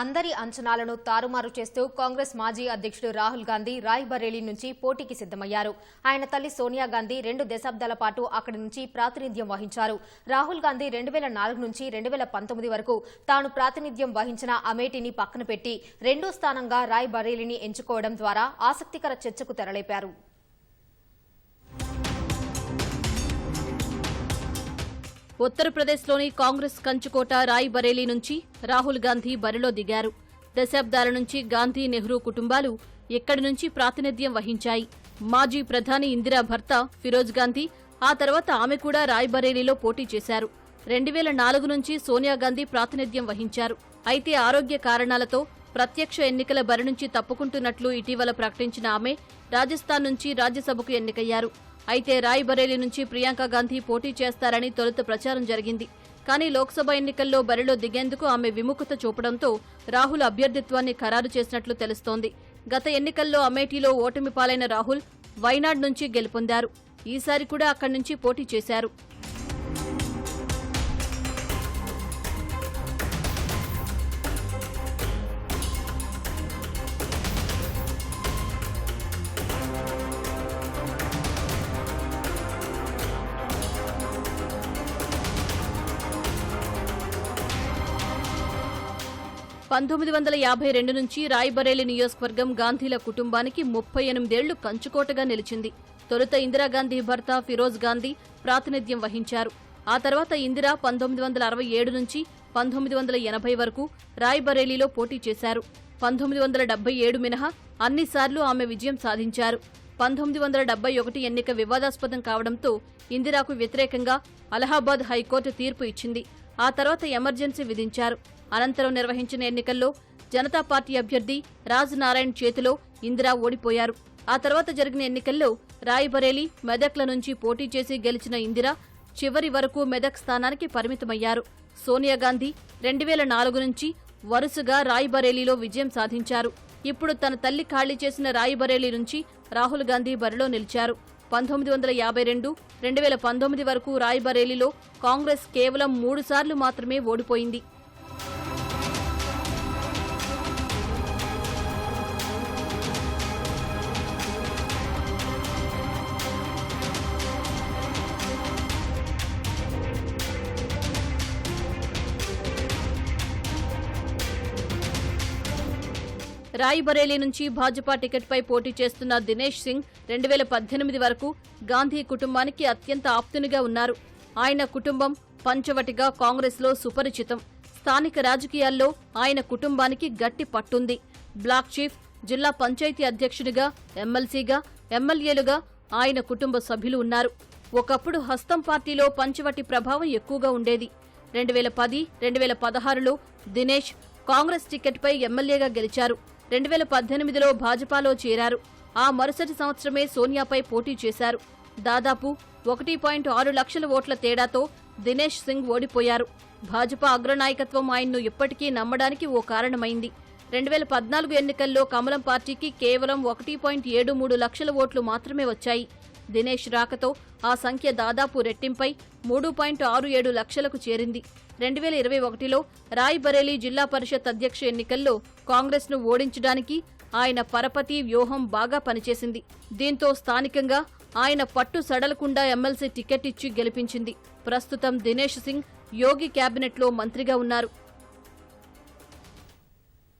అందరి అంచనాలను తారుమారు చేస్తూ కాంగ్రెస్ మాజీ అధ్యక్షుడు రాహుల్ గాంధీ రాయ్బరేలీ నుంచి పోటీకి సిద్దమయ్యారు ఆయన తల్లి సోనియా గాంధీ రెండు దశాబ్దాల పాటు అక్కడి నుంచి ప్రాతినిధ్యం వహించారు. రాహుల్ గాంధీ రెండు వేల నాలుగు నుంచి రెండు వేల పంతొమ్మిది వరకు తాను ప్రాతినిధ్యం వహించిన అమేఠీని పక్కన పెట్టి రెండో స్థానంగా రాయ్బరేలీని ఎంచుకోవడం ద్వారా ఆసక్తికర చర్చకు తెరలేపారు. ఉత్తరప్రదేశ్లోని కాంగ్రెస్ కంచుకోట రాయ్ బరేలీ నుంచి రాహుల్ గాంధీ బరిలో దిగారు. దశాబ్దాల నుంచి గాంధీ నెహ్రూ కుటుంబాలు ఇక్కడి నుంచి ప్రాతినిధ్యం వహించాయి? మాజీ ప్రధాని ఇందిరా భర్త ఫిరోజ్ గాంధీ ఆ తర్వాత ఆమె కూడా రాయ్బరేలీలో పోటీ చేశారు. రెండు వేల నాలుగు నుంచి సోనియా గాంధీ ప్రాతినిధ్యం వహించారు. అయితే ఆరోగ్య కారణాలతో ప్రత్యక్ష ఎన్నికల బరి నుంచి తప్పుకుంటున్నట్లు ఇటీవల ప్రకటించిన ఆమె రాజస్థాన్ నుంచి రాజ్యసభకు ఎన్నికయ్యారు. అయితే రాయ్ బరేలీ నుంచి ప్రియాంక గాంధీ పోటీ చేస్తారని తొలుత ప్రచారం జరిగింది. కానీ లోక్సభ ఎన్నికల్లో బరిలో దిగేందుకు ఆమె విముఖత చూపడంతో రాహుల్ అభ్యర్థిత్వాన్ని ఖరారు చేసినట్లు తెలుస్తోంది. గత ఎన్నికల్లో అమేఠీలో ఓటమి పాలైన రాహుల్ వైనాడ్ నుంచి గెలుపొందారు. ఈసారి కూడా అక్కడి నుంచి పోటీ చేశారు. పంతొమ్మిది వందల యాభై రెండు నుంచి రాయ్బరేలీ నియోజకవర్గం గాంధీల కుటుంబానికి ముప్పై ఎనిమిదేళ్ళు కంచుకోటగా నిలిచింది. తొలుత ఇందిరాగాంధీ భర్త ఫిరోజ్ గాంధీ ప్రాతినిధ్యం వహించారు. ఆ తర్వాత ఇందిరా పంతొమ్మిది వందల అరవై ఏడు నుంచి పంతొమ్మిది వందల ఎనభై వరకు రాయ్బరేలీలో పోటీ చేశారు. పంతొమ్మిది వందల డెబ్బై ఏడు మినహా అన్నిసార్లు ఆమె విజయం సాధించారు. పంతొమ్మిది వందల డెబ్బై ఒకటి ఎన్నిక వివాదాస్పదం కావడంతో ఇందిరాకు వ్యతిరేకంగా అలహాబాద్ హైకోర్టు తీర్పు ఇచ్చింది. ఆ తర్వాత ఎమర్జెన్సీ విధించారు. అనంతరం నిర్వహించిన ఎన్నికల్లో జనతా పార్టీ అభ్యర్థి రాజ్ నారాయణ్ చేతిలో ఇందిరా ఓడిపోయారు. ఆ తర్వాత జరిగిన ఎన్నికల్లో రాయ్బరేలీ మెదక్ల నుంచి పోటీ చేసి గెలిచిన ఇందిరా చివరి వరకు మెదక్ స్థానానికి పరిమితమయ్యారు. సోనియా గాంధీ రెండు వేల నాలుగు నుంచి వరుసగా రాయ్బరేలీలో విజయం సాధించారు. ఇప్పుడు తన తల్లి ఖాళీ చేసిన రాయ్బరేలీ నుంచి రాహుల్ గాంధీ బరిలో నిలిచారు. పంతొమ్మిది వందల యాభై రెండు రెండు వేల పంతొమ్మిది వరకు రాయ్బరేలీలో కాంగ్రెస్ కేవలం మూడు సార్లు మాత్రమే ఓడిపోయింది. రాయ్బరేలీ నుంచి భాజపా టికెట్పై పోటీ చేస్తున్న దినేష్ సింగ్ రెండు వేల పద్దెనిమిది వరకు గాంధీ కుటుంబానికి అత్యంత ఆప్తునిగా ఉన్నారు. ఆయన కుటుంబం పంచవటిగా కాంగ్రెస్లో సుపరిచితం. స్థానిక రాజకీయాల్లో ఆయన కుటుంబానికి గట్టి పట్టుంది. బ్లాక్ చీఫ్ జిల్లా పంచాయతీ అధ్యక్షుడిగా ఎమ్మెల్సీగా ఎమ్మెల్యేలుగా ఆయన కుటుంబ సభ్యులు ఉన్నారు. ఒకప్పుడు హస్తం పార్టీలో పంచవటి ప్రభావం ఎక్కువగా ఉండేది. రెండు వేల పది రెండు వేల పదహారులో దినేష్ కాంగ్రెస్ టికెట్పై ఎమ్మెల్యేగా గెలిచారు. రెండు వేల పద్దెనిమిదిలో భాజపాలో చేరారు. ఆ మరుసటి సంవత్సరమే సోనియాపై పోటీ చేశారు. దాదాపు ఒకటి పాయింట్ ఆరు లక్షల ఓట్ల తేడాతో దినేష్ సింగ్ ఓడిపోయారు. భాజపా అగ్రనాయకత్వం ఆయన్ను ఇప్పటికీ నమ్మడానికి ఓ కారణమైంది. రెండు వేల పద్నాలుగు ఎన్నికల్లో కమలం పార్టీకి కేవలం ఒకటి పాయింట్ ఏడు మూడు లక్షల ఓట్లు మాత్రమే వచ్చాయి. దినేష్ రాకతో ఆ సంఖ్య దాదాపు రెట్టింపై మూడు పాయింట్ ఆరు ఏడు లక్షలకు చేరింది. రెండు వేల ఇరవై ఒకటిలో రాయ్ బరేలీ జిల్లా పరిషత్ అధ్యక్ష ఎన్నికల్లో కాంగ్రెస్ను ఓడించడానికి ఆయన పరపతి వ్యూహం బాగా పనిచేసింది. దీంతో స్థానికంగా ఆయన పట్టు సడలకుండా ఎమ్మెల్సీ టికెట్ ఇచ్చి గెలిపించింది. ప్రస్తుతం దినేష్ సింగ్ యోగి క్యాబినెట్లో మంత్రిగా ఉన్నారు.